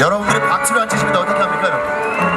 여러분들이 박수를 안 치시면 어떻게 합니까 여러분?